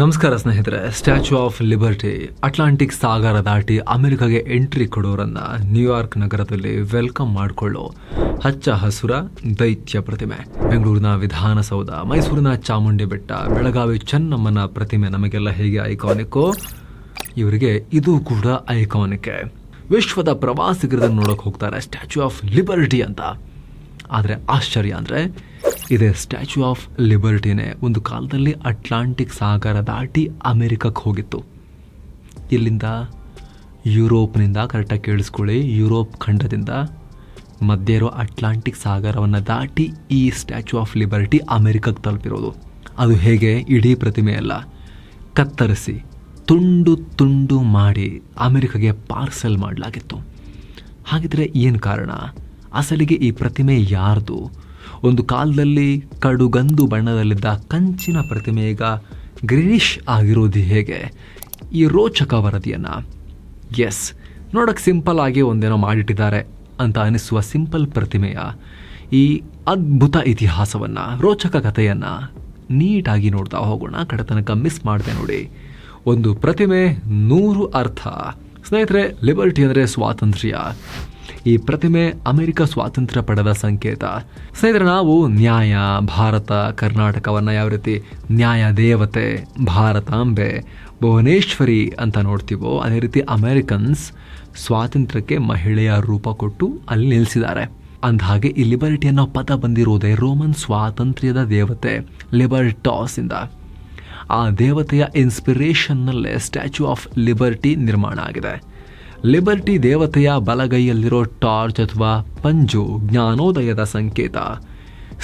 ನಮಸ್ಕಾರ ಸ್ನೇಹಿತರೆ Statue of Liberty Atlantic ಸಾಗರ ದಾಟಿ ಅಮೆರಿಕಾಗೆ ಎಂಟ್ರಿ ಕೊಡೋರನ್ನು ನ್ಯೂಯಾರ್ಕ್ ನಗರದಲ್ಲಿ ವೆಲ್ಕಮ್ ಮಾಡಿಕೊಳ್ಳೋ ಹಚ್ಚ ಹಸುರ ದೈತ್ಯ ಪ್ರತಿಮೆ. ಬೆಂಗಳೂರಿನ ವಿಧಾನಸೌಧ, ಮೈಸೂರಿನ ಚಾಮುಂಡಿ ಬೆಟ್ಟ, ಬೆಳಗಾವಿ ಚೆನ್ನಮ್ಮನ ಪ್ರತಿಮೆ ನಮಗೆಲ್ಲ ಹೇಗೆ ಐಕಾನಿಕ್ಕೋ ಇವರಿಗೆ ಇದು ಕೂಡ ಐಕಾನಿಕ್ ವಿಶ್ವದ ಪ್ರವಾಸಿಗರದನ್ನು ನೋಡೋಕೆ ಹೋಗ್ತಾರೆ ಸ್ಟ್ಯಾಚ್ಯೂ ಆಫ್ ಲಿಬರ್ಟಿ ಅಂತ. ಆದರೆ ಆಶ್ಚರ್ಯ ಅಂದರೆ ಇದೇ. ಸ್ಟ್ಯಾಚ್ಯೂ ಆಫ್ ಲಿಬರ್ಟಿನೇ ಒಂದು ಕಾಲದಲ್ಲಿ ಅಟ್ಲಾಂಟಿಕ್ ಸಾಗರ ದಾಟಿ ಅಮೆರಿಕಕ್ಕೆ ಹೋಗಿತ್ತು. ಇಲ್ಲಿಂದ ಯುರೋಪ್ನಿಂದ ಕರೆಕ್ಟಾಗಿ ಕೇಳಿಸ್ಕೊಳ್ಳಿ. ಯುರೋಪ್ ಖಂಡದಿಂದ ಮಧ್ಯ ಇರೋ ಅಟ್ಲಾಂಟಿಕ್ ಸಾಗರವನ್ನು ದಾಟಿ ಈ ಸ್ಟ್ಯಾಚ್ಯೂ ಆಫ್ ಲಿಬರ್ಟಿ ಅಮೆರಿಕಕ್ಕೆ ತಲುಪಿರೋದು. ಅದು ಹೇಗೆ? ಇಡೀ ಪ್ರತಿಮೆಯಲ್ಲ ಕತ್ತರಿಸಿ, ತುಂಡು ತುಂಡು ಮಾಡಿ ಅಮೆರಿಕಗೆ ಪಾರ್ಸೆಲ್ ಮಾಡಲಾಗಿತ್ತು. ಹಾಗಿದ್ರೆ ಏನು ಕಾರಣ? ಅಸಲಿಗೆ ಈ ಪ್ರತಿಮೆ ಯಾರ್ದು? ಒಂದು ಕಾಲದಲ್ಲಿ ಕಡುಗಂದು ಬಣ್ಣದಲ್ಲಿದ್ದ ಕಂಚಿನ ಪ್ರತಿಮೆ ಈಗ ಗ್ರೀನಿಶ್ ಆಗಿರೋದು ಹೇಗೆ? ಈ ರೋಚಕ ವರದಿಯನ್ನು. ಎಸ್ ನೋಡೋಕ್ಕೆ ಸಿಂಪಲ್ ಆಗಿ ಒಂದೇನೋ ಮಾಡಿಟ್ಟಿದ್ದಾರೆ ಅಂತ ಅನಿಸುವ ಸಿಂಪಲ್ ಪ್ರತಿಮೆಯ ಈ ಅದ್ಭುತ ಇತಿಹಾಸವನ್ನು, ರೋಚಕ ಕಥೆಯನ್ನು ನೀಟಾಗಿ ನೋಡ್ತಾ ಹೋಗೋಣ. ಕಡೆ ತನಕ ಮಿಸ್ ಮಾಡಿದೆ ನೋಡಿ. ಒಂದು ಪ್ರತಿಮೆ ನೂರು ಅರ್ಥ. ಸ್ನೇಹಿತರೆ, ಲಿಬರ್ಟಿ ಅಂದರೆ ಸ್ವಾತಂತ್ರ್ಯ. ಈ ಪ್ರತಿಮೆ ಅಮೆರಿಕ ಸ್ವಾತಂತ್ರ್ಯ ಪಡೆದ ಸಂಕೇತ. ಸ್ನೇಹಿತರೆ, ನಾವು ನ್ಯಾಯ, ಭಾರತ, ಕರ್ನಾಟಕವನ್ನು ಯಾವ ರೀತಿ ನ್ಯಾಯ ದೇವತೆ ಭಾರತಾಂಬೆ ಭುವನೇಶ್ವರಿ ಅಂತ ನೋಡ್ತೀವೋ, ಅದೇ ರೀತಿ ಅಮೆರಿಕನ್ಸ್ ಸ್ವಾತಂತ್ರ್ಯಕ್ಕೆ ಮಹಿಳೆಯ ರೂಪ ಕೊಟ್ಟು ಅಲ್ಲಿ ನಿಲ್ಲಿಸಿದ್ದಾರೆ ಅಂದಹಾಗೆ ಈ ಲಿಬರ್ಟಿ ಅನ್ನೋ ಪದ ಬಂದಿರುವುದೇ ರೋಮನ್ ಸ್ವಾತಂತ್ರ್ಯದ ದೇವತೆ ಲಿಬರ್ಟಾಸ್ ಇಂದ ಆ ದೇವತೆಯ ಇನ್ಸ್ಪಿರೇಷನ್ನಲ್ಲೇ ಸ್ಟ್ಯಾಚ್ಯೂ ಆಫ್ ಲಿಬರ್ಟಿ ನಿರ್ಮಾಣ ಆಗಿದೆ. ಲಿಬರ್ಟಿ ದೇವತೆಯ ಬಲಗೈಯಲ್ಲಿರೋ ಟಾರ್ಚ್ ಅಥವಾ ಪಂಜು ಜ್ಞಾನೋದಯದ ಸಂಕೇತ.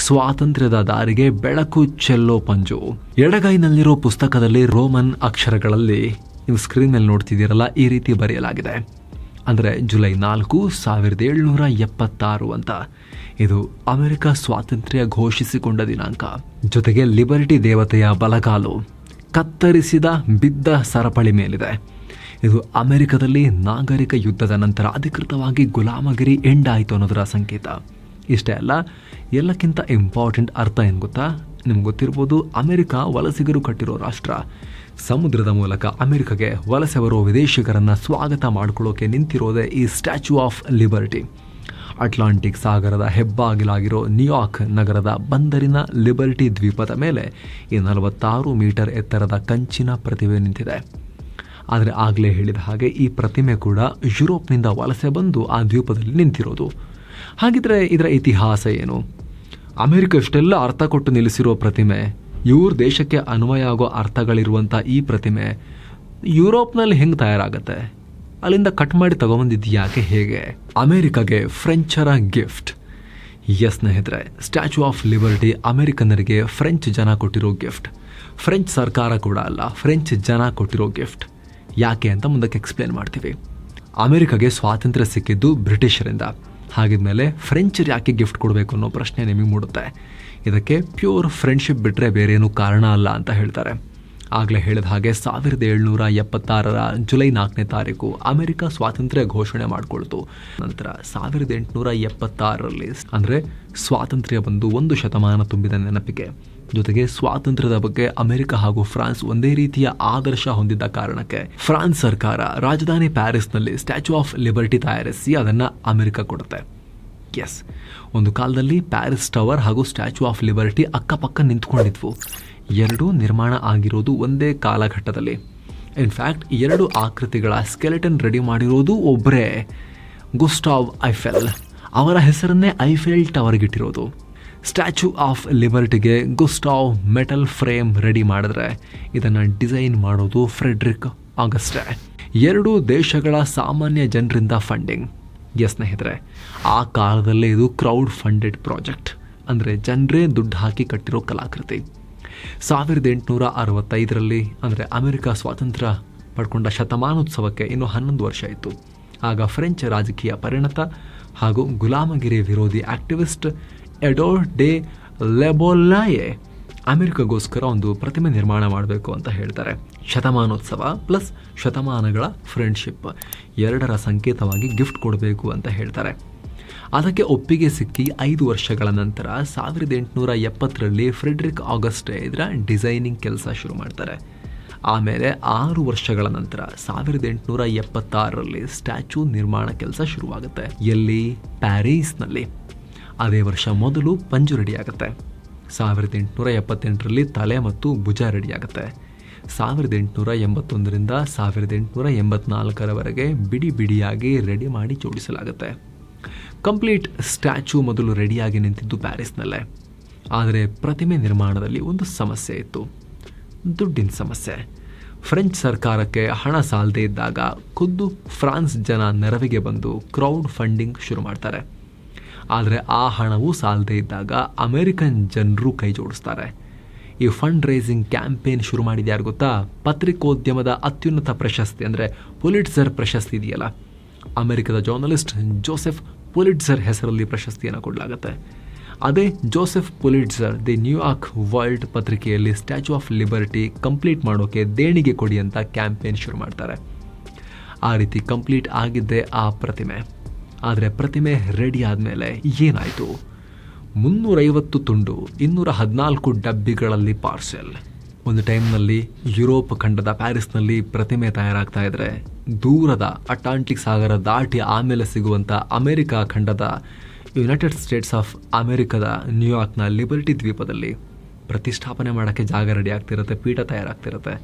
ಸ್ವಾತಂತ್ರ್ಯದ ದಾರಿಗೆ ಬೆಳಕು ಚೆಲ್ಲೋ ಪಂಜು. ಎಡಗೈನಲ್ಲಿರೋ ಪುಸ್ತಕದಲ್ಲಿ ರೋಮನ್ ಅಕ್ಷರಗಳಲ್ಲಿ ನೀವು ಸ್ಕ್ರೀನ್ ನೋಡ್ತಿದ್ದೀರಲ್ಲ, ಈ ರೀತಿ ಬರೆಯಲಾಗಿದೆ. ಅಂದರೆ ಜುಲೈ ನಾಲ್ಕು ಸಾವಿರದ ಏಳ್ನೂರ ಎಪ್ಪತ್ತಾರು ಅಂತ. ಇದು ಅಮೆರಿಕ ಸ್ವಾತಂತ್ರ್ಯ ಘೋಷಿಸಿಕೊಂಡ ದಿನಾಂಕ. ಜೊತೆಗೆ ಲಿಬರ್ಟಿ ದೇವತೆಯ ಬಲಗಾಲು ಕತ್ತರಿಸಿದ ಬಿದ್ದ ಸರಪಳಿ ಮೇಲಿದೆ. ಇದು ಅಮೆರಿಕದಲ್ಲಿ ನಾಗರಿಕ ಯುದ್ಧದ ನಂತರ ಅಧಿಕೃತವಾಗಿ ಗುಲಾಮಗಿರಿ ಎಂಡ್ ಆಯಿತು ಅನ್ನೋದರ ಸಂಕೇತ. ಇಷ್ಟೇ ಅಲ್ಲ, ಎಲ್ಲಕ್ಕಿಂತ ಇಂಪಾರ್ಟೆಂಟ್ ಅರ್ಥ ಏನು ಗೊತ್ತಾ? ನಿಮ್ಗೆ ಗೊತ್ತಿರ್ಬೋದು, ಅಮೆರಿಕ ವಲಸಿಗರು ಕಟ್ಟಿರೋ ರಾಷ್ಟ್ರ. ಸಮುದ್ರದ ಮೂಲಕ ಅಮೆರಿಕಗೆ ವಲಸೆ ಬರೋ ವಿದೇಶಿಗರನ್ನು ಸ್ವಾಗತ ಮಾಡಿಕೊಳ್ಳೋಕೆ ನಿಂತಿರೋದೇ ಈ ಸ್ಟ್ಯಾಚ್ಯೂ ಆಫ್ ಲಿಬರ್ಟಿ ಅಟ್ಲಾಂಟಿಕ್ ಸಾಗರದ ಹೆಬ್ಬಾಗಿಲಾಗಿರೋ ನ್ಯೂಯಾರ್ಕ್ ನಗರದ ಬಂದರಿನ ಲಿಬರ್ಟಿ ದ್ವೀಪದ ಮೇಲೆ ಈ ನಲವತ್ತಾರು ಮೀಟರ್ ಎತ್ತರದ ಕಂಚಿನ ಪ್ರತಿಭೆ ನಿಂತಿದೆ. ಆದರೆ ಆಗಲೇ ಹೇಳಿದ ಹಾಗೆ ಈ ಪ್ರತಿಮೆ ಕೂಡ ಯುರೋಪ್ನಿಂದ ವಲಸೆ ಬಂದು ಆ ದ್ವೀಪದಲ್ಲಿ ನಿಂತಿರೋದು. ಹಾಗಿದ್ರೆ ಇದರ ಇತಿಹಾಸ ಏನು? ಅಮೆರಿಕ ಇಷ್ಟೆಲ್ಲ ಅರ್ಥ ಕೊಟ್ಟು ನಿಲ್ಲಿಸಿರೋ ಪ್ರತಿಮೆ, ಇವ್ರ ದೇಶಕ್ಕೆ ಅನ್ವಯ ಆಗೋ ಅರ್ಥಗಳಿರುವಂಥ ಈ ಪ್ರತಿಮೆ ಯುರೋಪ್ನಲ್ಲಿ ಹೆಂಗೆ ತಯಾರಾಗತ್ತೆ? ಅಲ್ಲಿಂದ ಕಟ್ ಮಾಡಿ ತಗೊಂಬಂದಿದ್ದು ಯಾಕೆ ಹೇಗೆ? ಅಮೆರಿಕಗೆ ಫ್ರೆಂಚರ ಗಿಫ್ಟ್. ಎಸ್ ಸ್ನೇಹಿತರೆ, ಸ್ಟ್ಯಾಚ್ಯೂ ಆಫ್ ಲಿಬರ್ಟಿ ಅಮೆರಿಕನ್ನರಿಗೆ ಫ್ರೆಂಚ್ ಜನ ಕೊಟ್ಟಿರೋ ಗಿಫ್ಟ್. ಫ್ರೆಂಚ್ ಸರ್ಕಾರ ಕೂಡ ಅಲ್ಲ, ಫ್ರೆಂಚ್ ಜನ ಕೊಟ್ಟಿರೋ ಗಿಫ್ಟ್. ಯಾಕೆ ಅಂತ ಮುಂದಕ್ಕೆ ಎಕ್ಸ್ಪ್ಲೇನ್ ಮಾಡ್ತೀವಿ. ಅಮೆರಿಕಾಗೆ ಸ್ವಾತಂತ್ರ್ಯ ಸಿಕ್ಕಿದ್ದು ಬ್ರಿಟಿಷರಿಂದ. ಹಾಗಿದ್ಮೇಲೆ ಫ್ರೆಂಚರ್ ಯಾಕೆ ಗಿಫ್ಟ್ ಕೊಡಬೇಕು ಅನ್ನೋ ಪ್ರಶ್ನೆ ನಿಮಗೆ ಮೂಡುತ್ತೆ. ಇದಕ್ಕೆ ಪ್ಯೂರ್ ಫ್ರೆಂಡ್ಶಿಪ್ ಬಿಟ್ಟರೆ ಬೇರೇನೂ ಕಾರಣ ಅಲ್ಲ ಅಂತ ಹೇಳ್ತಾರೆ. ಆಗಲೇ ಹೇಳಿದ ಹಾಗೆ ಸಾವಿರದ ಏಳ್ನೂರ ಎಪ್ಪತ್ತಾರರ ಜುಲೈ ನಾಲ್ಕನೇ ತಾರೀಕು ಅಮೆರಿಕ ಸ್ವಾತಂತ್ರ್ಯ ಘೋಷಣೆ ಮಾಡಿಕೊಳ್ತು. ನಂತರ ಸಾವಿರದ ಎಂಟುನೂರ ಎಪ್ಪತ್ತಾರರಲ್ಲಿ ಅಂದರೆ ಸ್ವಾತಂತ್ರ್ಯ ಬಂದು ಒಂದು ಶತಮಾನ ತುಂಬಿದ ನೆನಪಿಗೆ. ಜೊತೆಗೆ ಸ್ವಾತಂತ್ರ್ಯದ ಬಗ್ಗೆ ಅಮೆರಿಕ ಹಾಗೂ ಫ್ರಾನ್ಸ್ ಒಂದೇ ರೀತಿಯ ಆದರ್ಶ ಹೊಂದಿದ್ದ ಕಾರಣಕ್ಕೆ ಫ್ರಾನ್ಸ್ ಸರ್ಕಾರ ರಾಜಧಾನಿ ಪ್ಯಾರಿಸ್ನಲ್ಲಿ ಸ್ಟ್ಯಾಚ್ಯೂ ಆಫ್ ಲಿಬರ್ಟಿ ತಯಾರಿಸಿ ಅದನ್ನು ಅಮೆರಿಕ ಕೊಡುತ್ತೆ. ಎಸ್, ಒಂದು ಕಾಲದಲ್ಲಿ ಪ್ಯಾರಿಸ್ ಟವರ್ ಹಾಗೂ ಸ್ಟ್ಯಾಚ್ಯೂ ಆಫ್ ಲಿಬರ್ಟಿ ಅಕ್ಕಪಕ್ಕ ನಿಂತ್ಕೊಂಡಿದ್ವು. ಎರಡೂ ನಿರ್ಮಾಣ ಆಗಿರೋದು ಒಂದೇ ಕಾಲಘಟ್ಟದಲ್ಲಿ. ಇನ್ಫ್ಯಾಕ್ಟ್ ಎರಡು ಆಕೃತಿಗಳ ಸ್ಕೆಲೆಟನ್ ರೆಡಿ ಮಾಡಿರೋದು ಒಬ್ಬರೇ ಗುಸ್ಟಾವ್ ಐಫೆಲ್ ಅವರ ಹೆಸರನ್ನೇ ಐಫೆಲ್ ಟವರ್ಗಿಟ್ಟಿರೋದು ಸ್ಟ್ಯಾಚ್ಯೂ ಆಫ್ ಲಿಬರ್ಟಿಗೆ ಗುಸ್ಟಾವ್ ಮೆಟಲ್ ಫ್ರೇಮ್ ರೆಡಿ ಮಾಡಿದ್ರೆ ಇದನ್ನು ಡಿಸೈನ್ ಮಾಡೋದು ಫ್ರೆಡ್ರಿಕ್ ಆಗಸ್ಟೆ ಎರಡೂ ದೇಶಗಳ ಸಾಮಾನ್ಯ ಜನರಿಂದ ಫಂಡಿಂಗ್ ಎಸ್ ಸ್ನೇಹಿತರೆ, ಆ ಕಾಲದಲ್ಲೇ ಇದು ಕ್ರೌಡ್ ಫಂಡೆಡ್ ಪ್ರಾಜೆಕ್ಟ್ ಅಂದರೆ ಜನರೇ ದುಡ್ಡು ಹಾಕಿ ಕಟ್ಟಿರೋ ಕಲಾಕೃತಿ. ಸಾವಿರದ ಎಂಟುನೂರ ಅರವತ್ತೈದರಲ್ಲಿ, ಅಂದರೆ ಅಮೆರಿಕ ಸ್ವಾತಂತ್ರ್ಯ ಪಡ್ಕೊಂಡ ಶತಮಾನೋತ್ಸವಕ್ಕೆ ಇನ್ನು ಹನ್ನೊಂದು ವರ್ಷ ಇತ್ತು ಆಗ ಫ್ರೆಂಚ್ ರಾಜಕೀಯ ಪರಿಣತ ಹಾಗೂ ಗುಲಾಮಗಿರಿ ವಿರೋಧಿ ಆಕ್ಟಿವಿಸ್ಟ್ ಎಡೋರ್ ಡೆ ಲೆಬೋಲಾಯೆ ಅಮೆರಿಕಗೋಸ್ಕರ ಒಂದು ಪ್ರತಿಮೆ ನಿರ್ಮಾಣ ಮಾಡಬೇಕು ಅಂತ ಹೇಳ್ತಾರೆ. ಶತಮಾನೋತ್ಸವ ಪ್ಲಸ್ ಶತಮಾನಗಳ ಫ್ರೆಂಡ್ಶಿಪ್ ಎರಡರ ಸಂಕೇತವಾಗಿ ಗಿಫ್ಟ್ ಕೊಡಬೇಕು ಅಂತ ಹೇಳ್ತಾರೆ. ಅದಕ್ಕೆ ಒಪ್ಪಿಗೆ ಸಿಕ್ಕಿ ಐದು ವರ್ಷಗಳ ನಂತರ ಸಾವಿರದ ಎಂಟುನೂರ ಎಪ್ಪತ್ತರಲ್ಲಿ ಫ್ರೆಡ್ರಿಕ್ ಆಗಸ್ಟೆ ಇದರ ಡಿಸೈನಿಂಗ್ ಕೆಲಸ ಶುರು ಮಾಡ್ತಾರೆ. ಆಮೇಲೆ ಆರು ವರ್ಷಗಳ ನಂತರ ಸಾವಿರದ ಎಂಟುನೂರ ಎಪ್ಪತ್ತಾರರಲ್ಲಿ ಸ್ಟ್ಯಾಚು ನಿರ್ಮಾಣ ಕೆಲಸ ಶುರುವಾಗುತ್ತೆ. ಎಲ್ಲಿ? ಪ್ಯಾರೀಸ್ನಲ್ಲಿ. ಅದೇ ವರ್ಷ ಮೊದಲು ಪಂಜು ರೆಡಿಯಾಗುತ್ತೆ. ಸಾವಿರದ ಎಂಟುನೂರ ಎಪ್ಪತ್ತೆಂಟರಲ್ಲಿ ತಲೆ ಮತ್ತು ಭುಜ ರೆಡಿಯಾಗುತ್ತೆ. ಸಾವಿರದ ಎಂಟುನೂರ ಎಂಬತ್ತೊಂದರಿಂದ ಸಾವಿರದ ಎಂಟುನೂರ ಎಂಬತ್ನಾಲ್ಕರವರೆಗೆ ಬಿಡಿ ಬಿಡಿಯಾಗಿ ರೆಡಿ ಮಾಡಿ ಜೋಡಿಸಲಾಗುತ್ತೆ. ಕಂಪ್ಲೀಟ್ ಸ್ಟ್ಯಾಚು ಮೊದಲು ರೆಡಿಯಾಗಿ ನಿಂತಿದ್ದು ಪ್ಯಾರಿಸ್ನಲ್ಲೇ. ಆದರೆ ಪ್ರತಿಮೆ ನಿರ್ಮಾಣದಲ್ಲಿ ಒಂದು ಸಮಸ್ಯೆ ಇತ್ತು. ದುಡ್ಡಿನ ಸಮಸ್ಯೆ. ಫ್ರೆಂಚ್ ಸರ್ಕಾರಕ್ಕೆ ಹಣ ಸಾಲದೇ ಇದ್ದಾಗ ಖುದ್ದು ಫ್ರಾನ್ಸ್ ಜನ ನೆರವಿಗೆ ಬಂದು ಕ್ರೌಡ್ ಫಂಡಿಂಗ್ ಶುರು ಮಾಡ್ತಾರೆ. ಆದರೆ ಆ ಹಣವೂ ಸಾಲದೇ ಇದ್ದಾಗ ಅಮೆರಿಕನ್ ಜನರು ಕೈ ಜೋಡಿಸ್ತಾರೆ. ಈ ಫಂಡ್ ರೈಸಿಂಗ್ ಕ್ಯಾಂಪೇನ್ ಶುರು ಮಾಡಿದ ಯಾರು ಗೊತ್ತಾ? ಪತ್ರಿಕೋದ್ಯಮದ ಅತ್ಯುನ್ನತ ಪ್ರಶಸ್ತಿ ಅಂದರೆ ಪೊಲಿಟ್ಸರ್ ಪ್ರಶಸ್ತಿ ಇದೆಯಲ್ಲ. ಅಮೆರಿಕದ ಜರ್ನಲಿಸ್ಟ್ ಜೋಸೆಫ್ ಪೊಲಿಟ್ಸರ್ ಹೆಸರಲ್ಲಿ ಪ್ರಶಸ್ತಿಯನ್ನು ಕೊಡಲಾಗುತ್ತೆ. ಅದೇ Joseph Pulitzer the New York World ಪತ್ರಿಕೆಯಲ್ಲಿ ಸ್ಟ್ಯಾಚ್ಯೂ ಆಫ್ ಲಿಬರ್ಟಿ ಕಂಪ್ಲೀಟ್ ಮಾಡೋಕೆ ದೇಣಿಗೆ ಕೊಡಿ ಅಂತ ಕ್ಯಾಂಪೇನ್ ಶುರು ಮಾಡ್ತಾರೆ. ಆ ರೀತಿ ಕಂಪ್ಲೀಟ್ ಆಗಿದ್ದೆ ಆ ಪ್ರತಿಮೆ. ಆದರೆ ಪ್ರತಿಮೆ ರೆಡಿ ಆದಮೇಲೆ ಏನಾಯಿತು? ಮುನ್ನೂರೈವತ್ತು ತುಂಡು, ಇನ್ನೂರ ಹದಿನಾಲ್ಕು ಡಬ್ಬಿಗಳಲ್ಲಿ ಪಾರ್ಸೆಲ್. ಒಂದು ಟೈಮ್ನಲ್ಲಿ ಯುರೋಪ್ ಖಂಡದ ಪ್ಯಾರಿಸ್ನಲ್ಲಿ ಪ್ರತಿಮೆ ತಯಾರಾಗ್ತಾ ಇದ್ರೆ ದೂರದ ಅಟ್ಲಾಂಟಿಕ್ ಸಾಗರ ದಾಟಿ ಆಮೇಲೆ ಸಿಗುವಂಥ ಅಮೆರಿಕ ಖಂಡದ ಯುನೈಟೆಡ್ ಸ್ಟೇಟ್ಸ್ ಆಫ್ ಅಮೆರಿಕದ ನ್ಯೂಯಾರ್ಕ್ನ ಲಿಬರ್ಟಿ ದ್ವೀಪದಲ್ಲಿ ಪ್ರತಿಷ್ಠಾಪನೆ ಮಾಡೋಕ್ಕೆ ಜಾಗ ರೆಡಿ ಆಗ್ತಿರುತ್ತೆ, ಪೀಠ ತಯಾರಾಗ್ತಿರುತ್ತೆ.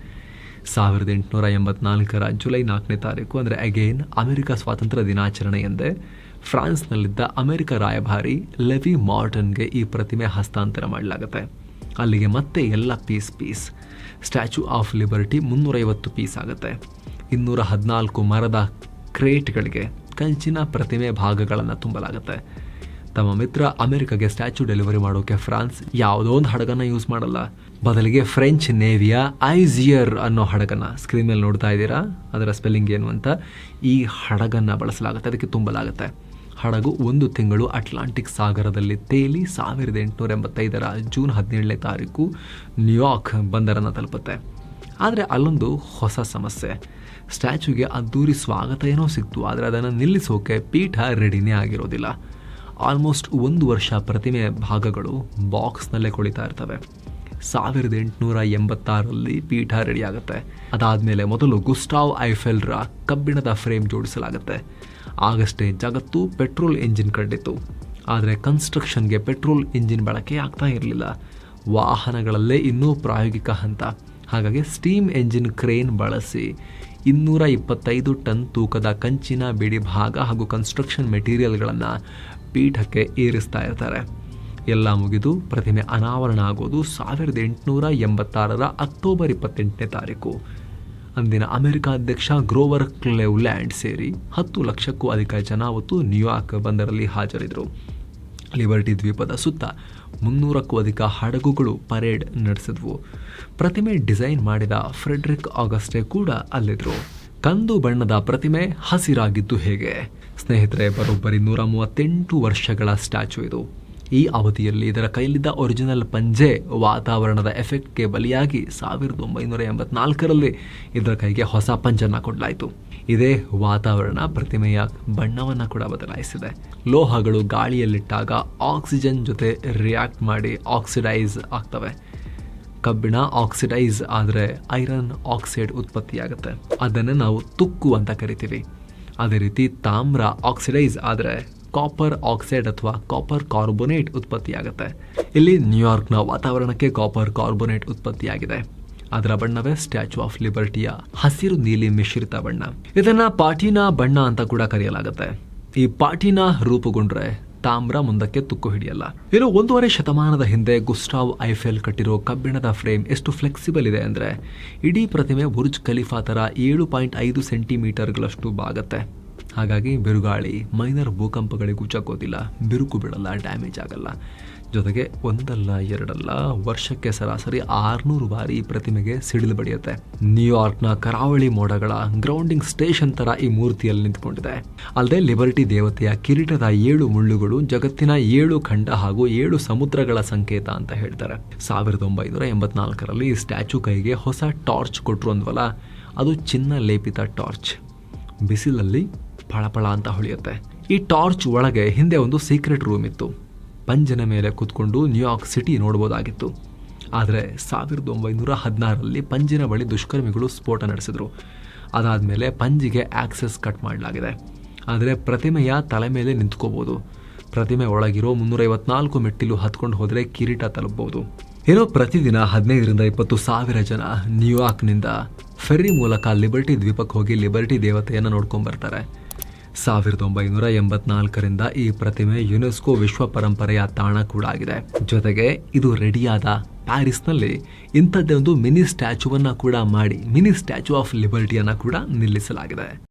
ಸಾವಿರದ ಎಂಟುನೂರ ಎಂಬತ್ನಾಲ್ಕರ ಜುಲೈ ನಾಲ್ಕನೇ ತಾರೀಕು, ಅಂದರೆ ಅಗೇನ್ ಅಮೆರಿಕ ಸ್ವಾತಂತ್ರ್ಯ ದಿನಾಚರಣೆ ಎಂದೇ ಫ್ರಾನ್ಸ್ನಲ್ಲಿದ್ದ ಅಮೆರಿಕ ರಾಯಭಾರಿ ಲೆವಿ ಮಾರ್ಟನ್ಗೆ ಈ ಪ್ರತಿಮೆ ಹಸ್ತಾಂತರ ಮಾಡಲಾಗುತ್ತೆ. ಅಲ್ಲಿಗೆ ಮತ್ತೆ ಎಲ್ಲ piece piece. Statue of Liberty ಮುನ್ನೂರೈವತ್ತು ಪೀಸ್ ಆಗುತ್ತೆ. ಇನ್ನೂರ ಹದಿನಾಲ್ಕು ಮರದ ಕ್ರೇಟ್ಗಳಿಗೆ ಕಂಚಿನ ಪ್ರತಿಮೆ ಭಾಗಗಳನ್ನು ತುಂಬಲಾಗುತ್ತೆ. ತಮ್ಮ ಮಿತ್ರ ಅಮೆರಿಕಗೆ ಸ್ಟ್ಯಾಚ್ಯೂ ಡೆಲಿವರಿ ಮಾಡೋಕ್ಕೆ ಫ್ರಾನ್ಸ್ ಯಾವುದೋ ಒಂದು ಹಡಗನ್ನು ಯೂಸ್ ಮಾಡಲ್ಲ. ಬದಲಿಗೆ ಫ್ರೆಂಚ್ ನೇವಿಯ ಐಜಿಯರ್ ಅನ್ನೋ ಹಡಗನ್ನ. ಸ್ಕ್ರೀನ್ ಮೇಲೆ ನೋಡ್ತಾ ಇದ್ದೀರಾ? ಅದರ ಸ್ಪೆಲ್ಲಿಂಗ್ ಏನು ಅಂತ? ಈ ಹಡಗನ್ನು ಬಳಸಲಾಗುತ್ತೆ. ಅದಕ್ಕೆ ತುಂಬಲಾಗುತ್ತೆ. ಹಡಗು ಒಂದು ತಿಂಗಳು ಅಟ್ಲಾಂಟಿಕ್ ಸಾಗರದಲ್ಲಿ ತೇಲಿ ಸಾವಿರದ ಎಂಟುನೂರ ಎಂಬತ್ತೈದರ ಜೂನ್ ಹದಿನೇಳನೇ ತಾರೀಕು ನ್ಯೂಯಾರ್ಕ್ ಬಂದರನ್ನು ತಲುಪುತ್ತೆ. ಆದರೆ ಅಲ್ಲೊಂದು ಹೊಸ ಸಮಸ್ಯೆ. ಸ್ಟ್ಯಾಚ್ಯೂಗೆ ಅದ್ದೂರಿ ಸ್ವಾಗತ ಏನೋ ಸಿಕ್ತು, ಆದರೆ ಅದನ್ನು ನಿಲ್ಲಿಸೋಕೆ ಪೀಠ ರೆಡಿನೇ ಆಗಿರೋದಿಲ್ಲ. ಆಲ್ಮೋಸ್ಟ್ ಒಂದು ವರ್ಷ ಪ್ರತಿಮೆ ಭಾಗಗಳು ಬಾಕ್ಸ್ನಲ್ಲೇ ಕುಳಿತಾ ಇರ್ತವೆ. ಸಾವಿರದ ಎಂಟುನೂರ ಎಂಬತ್ತಾರರಲ್ಲಿ ಪೀಠ ರೆಡಿ ಆಗುತ್ತೆ ಅದಾದಮೇಲೆ ಮೊದಲು ಗುಸ್ಟಾವ್ ಐಫೆಲ್ರ ಕಬ್ಬಿಣದ ಫ್ರೇಮ್ ಜೋಡಿಸಲಾಗುತ್ತೆ. ಆಗಷ್ಟೇ ಜಗತ್ತು ಪೆಟ್ರೋಲ್ ಎಂಜಿನ್ ಕಂಡಿತ್ತು ಆದರೆ ಕನ್ಸ್ಟ್ರಕ್ಷನ್ಗೆ ಪೆಟ್ರೋಲ್ ಇಂಜಿನ್ ಬಳಕೆ ಆಗ್ತಾ ಇರಲಿಲ್ಲ. ವಾಹನಗಳಲ್ಲೇ ಇನ್ನೂ ಪ್ರಾಯೋಗಿಕ ಹಂತ. ಹಾಗಾಗಿ ಸ್ಟೀಮ್ ಎಂಜಿನ್ ಕ್ರೇನ್ ಬಳಸಿ ಇನ್ನೂರ ಇಪ್ಪತ್ತೈದು ಟನ್ ತೂಕದ ಕಂಚಿನ ಬಿಡಿ ಭಾಗ ಹಾಗೂ ಕನ್ಸ್ಟ್ರಕ್ಷನ್ ಮೆಟೀರಿಯಲ್ಗಳನ್ನು ಪೀಠಕ್ಕೆ ಏರಿಸ್ತಾ ಇರ್ತಾರೆ. ಎಲ್ಲ ಮುಗಿದು ಪ್ರತಿಮೆ ಅನಾವರಣ ಆಗೋದು ಸಾವಿರದ ಎಂಟುನೂರ ಎಂಬತ್ತಾರರ ಅಕ್ಟೋಬರ್ ಇಪ್ಪತ್ತೆಂಟನೇ ತಾರೀಕು. ಅಂದಿನ ಅಮೆರಿಕ ಅಧ್ಯಕ್ಷ ಗ್ರೋವರ್ ಕ್ಲೆವ್ಲ್ಯಾಂಡ್ ಸೇರಿ ಹತ್ತು ಲಕ್ಷಕ್ಕೂ ಅಧಿಕ ಜನ ಅವತ್ತು ನ್ಯೂಯಾರ್ಕ್ ಬಂದರಲ್ಲಿ ಹಾಜರಿದ್ದರು. ಲಿಬರ್ಟಿ ದ್ವೀಪದ ಸುತ್ತ ಮುನ್ನೂರಕ್ಕೂ ಅಧಿಕ ಹಡಗುಗಳು ಪರೇಡ್ ನಡೆಸಿದ್ವು. ಪ್ರತಿಮೆ ಡಿಸೈನ್ ಮಾಡಿದ ಫ್ರೆಡ್ರಿಕ್ ಆಗಸ್ಟೆ ಕೂಡ ಅಲ್ಲಿದ್ರು. ಕಂದು ಬಣ್ಣದ ಪ್ರತಿಮೆ ಹಸಿರಾಗಿದ್ದು ಹೇಗೆ? ಸ್ನೇಹಿತರೆ, ಬರೋಬ್ಬರಿ ನೂರ ಮೂವತ್ತೆಂಟು ವರ್ಷಗಳ ಸ್ಟ್ಯಾಚು ಇದು. ಈ ಅವಧಿಯಲ್ಲಿ ಇದರ ಕೈಲಿದ್ದ ಒರಿಜಿನಲ್ ಪಂಜೆ ವಾತಾವರಣದ ಎಫೆಕ್ಟ್ಗೆ ಬಲಿಯಾಗಿ ಸಾವಿರದ ಒಂಬೈನೂರ ಎಂಬತ್ನಾಲ್ಕರಲ್ಲಿ ಇದರ ಕೈಗೆ ಹೊಸ ಪಂಜನ್ನು ಕೊಡಲಾಯಿತು. ಇದೇ ವಾತಾವರಣ ಪ್ರತಿಮೆಯ ಬಣ್ಣವನ್ನು ಕೂಡ ಬದಲಾಯಿಸಿದೆ. ಲೋಹಗಳು ಗಾಳಿಯಲ್ಲಿಟ್ಟಾಗ ಆಕ್ಸಿಜನ್ ಜೊತೆ ರಿಯಾಕ್ಟ್ ಮಾಡಿ ಆಕ್ಸಿಡೈಸ್ ಆಗ್ತವೆ. ಕಬ್ಬಿಣ ಆಕ್ಸಿಡೈಸ್ ಆದರೆ ಐರನ್ ಆಕ್ಸೈಡ್ ಉತ್ಪತ್ತಿಯಾಗುತ್ತೆ. ಅದನ್ನು ನಾವು ತುಕ್ಕು ಅಂತ ಕರಿತೀವಿ. ಅದೇ ರೀತಿ ತಾಮ್ರ ಆಕ್ಸಿಡೈಸ್ ಆದರೆ ಕಾಪರ್ ಆಕ್ಸೈಡ್ ಅಥವಾ ಕಾಪರ್ ಕಾರ್ಬೋನೇಟ್ ಉತ್ಪತ್ತಿಯಾಗುತ್ತೆ. ಇಲ್ಲಿ ನ್ಯೂಯಾರ್ಕ್ನ ವಾತಾವರಣಕ್ಕೆ ಕಾಪರ್ ಕಾರ್ಬೋನೇಟ್ ಉತ್ಪತ್ತಿಯಾಗಿದೆ. ಅದರ ಬಣ್ಣವೇ ಸ್ಟ್ಯಾಚ್ಯೂ ಆಫ್ ಲಿಬರ್ಟಿಯ ಹಸಿರು ನೀಲಿ ಮಿಶ್ರಿತ ಬಣ್ಣ. ಇದನ್ನ ಪಾಟಿನಾ ಬಣ್ಣ ಅಂತ ಕೂಡ ಕರೆಯಲಾಗುತ್ತೆ. ಈ ಪಾಟಿನಾ ರೂಪುಗೊಂಡ್ರೆ ತಾಮ್ರ ಮುಂದಕ್ಕೆ ತುಕ್ಕು ಹಿಡಿಯಲ್ಲ. ಇನ್ನು ಒಂದೂವರೆ ಶತಮಾನದ ಹಿಂದೆ ಗುಸ್ಟಾವ್ ಐಫೆಲ್ ಕಟ್ಟಿರೋ ಕಬ್ಬಿಣದ ಫ್ರೇಮ್ ಎಷ್ಟು ಫ್ಲೆಕ್ಸಿಬಲ್ ಇದೆ ಅಂದ್ರೆ, ಇಡೀ ಪ್ರತಿಮೆ ಬುರ್ಜ್ ಖಲೀಫಾ ತರ ಏಳು ಪಾಯಿಂಟ್ ಐದು ಸೆಂಟಿಮೀಟರ್ಗಳಷ್ಟು ಬಾಗತ್ತೆ. ಹಾಗಾಗಿ ಬಿರುಗಾಳಿ, ಮೈನರ್ ಭೂಕಂಪಗಳಿಗೂ ಚಕ್ಕೋದಿಲ್ಲ ಬಿರುಕು ಬಿಡಲ್ಲ ಡ್ಯಾಮೇಜ್ ಆಗಲ್ಲ. ಜೊತೆಗೆ ಒಂದಲ್ಲ, ಎರಡಲ್ಲ, ವರ್ಷಕ್ಕೆ ಸರಾಸರಿ ಆರುನೂರು ಬಾರಿ ಪ್ರತಿಮೆಗೆ ಸಿಡಿಲು ಬಡಿಯುತ್ತೆ. ನ್ಯೂಯಾರ್ಕ್ನ ಕರಾವಳಿ ಮೋಡಗಳ ಗ್ರೌಂಡಿಂಗ್ ಸ್ಟೇಷನ್ ತರ ಈ ಮೂರ್ತಿಯಲ್ಲಿ ನಿಂತ್ಕೊಂಡಿದೆ. ಅಲ್ಲದೆ ಲಿಬರ್ಟಿ ದೇವತೆಯ ಕಿರೀಟದ ಏಳು ಮುಳ್ಳುಗಳು ಜಗತ್ತಿನ ಏಳು ಖಂಡ ಹಾಗೂ ಏಳು ಸಮುದ್ರಗಳ ಸಂಕೇತ ಅಂತ ಹೇಳ್ತಾರೆ. ಸಾವಿರದ ಒಂಬೈನೂರ ಎಂಬತ್ನಾಲ್ಕರಲ್ಲಿ ಈ ಸ್ಟ್ಯಾಚು ಕೈಗೆ ಹೊಸ ಟಾರ್ಚ್ ಕೊಟ್ಟರು ಅಂದ್ವಲ್ಲ, ಅದು ಚಿನ್ನ ಲೇಪಿತ ಟಾರ್ಚ್. ಬಿಸಿಲಲ್ಲಿ ಫಳಫಳ ಅಂತ ಹೊಳೆಯುತ್ತೆ. ಈ ಟಾರ್ಚ್ ಒಳಗೆ ಹಿಂದೆ ಒಂದು ಸೀಕ್ರೆಟ್ ರೂಮ್ ಇತ್ತು. ಪಂಜಿನ ಮೇಲೆ ಕೂತ್ಕೊಂಡು ನ್ಯೂಯಾರ್ಕ್ ಸಿಟಿ ನೋಡ್ಬೋದಾಗಿತ್ತು. ಆದರೆ ಸಾವಿರದ ಒಂಬೈನೂರ ಹದಿನಾರರಲ್ಲಿ ಪಂಜಿನ ಬಳಿ ದುಷ್ಕರ್ಮಿಗಳು ಸ್ಫೋಟ ನಡೆಸಿದ್ರು. ಅದಾದಮೇಲೆ ಪಂಜಿಗೆ ಆಕ್ಸೆಸ್ ಕಟ್ ಮಾಡಲಾಗಿದೆ. ಆದರೆ ಪ್ರತಿಮೆಯ ತಲೆ ಮೇಲೆ ನಿಂತ್ಕೋಬೋದು. ಪ್ರತಿಮೆ ಒಳಗಿರೋ ಮುನ್ನೂರೈವತ್ನಾಲ್ಕು ಮೆಟ್ಟಿಲು ಹತ್ಕೊಂಡು ಹೋದರೆ ಕಿರೀಟ ತಲುಪಬಹುದು ಏನೋ ಪ್ರತಿದಿನ ಹದಿನೈದರಿಂದ ಇಪ್ಪತ್ತು ಸಾವಿರ ಜನ ನ್ಯೂಯಾರ್ಕ್ನಿಂದ ಫೆರ್ರಿ ಮೂಲಕ ಲಿಬರ್ಟಿ ದ್ವೀಪಕ್ಕೆ ಹೋಗಿ ಲಿಬರ್ಟಿ ದೇವತೆಯನ್ನು ನೋಡ್ಕೊಂಡ್ ಬರ್ತಾರೆ. ಸಾವಿರದ ಒಂಬೈನೂರ ಎಂಬತ್ನಾಲ್ಕರಿಂದ ಈ ಪ್ರತಿಮೆ ಯುನೆಸ್ಕೋ ವಿಶ್ವ ಪರಂಪರೆಯ ತಾಣ ಕೂಡ ಆಗಿದೆ. ಜೊತೆಗೆ ಇದು ರೆಡಿಯಾದ ಪ್ಯಾರಿಸ್ನಲ್ಲಿ ಇಂಥದ್ದೇ ಒಂದು ಮಿನಿ ಸ್ಟ್ಯಾಚುವನ್ನ ಕೂಡ ಮಾಡಿ, ಮಿನಿ ಸ್ಟ್ಯಾಚು ಆಫ್ ಲಿಬರ್ಟಿಯನ್ನು ಕೂಡ ನಿಲ್ಲಿಸಲಾಗಿದೆ.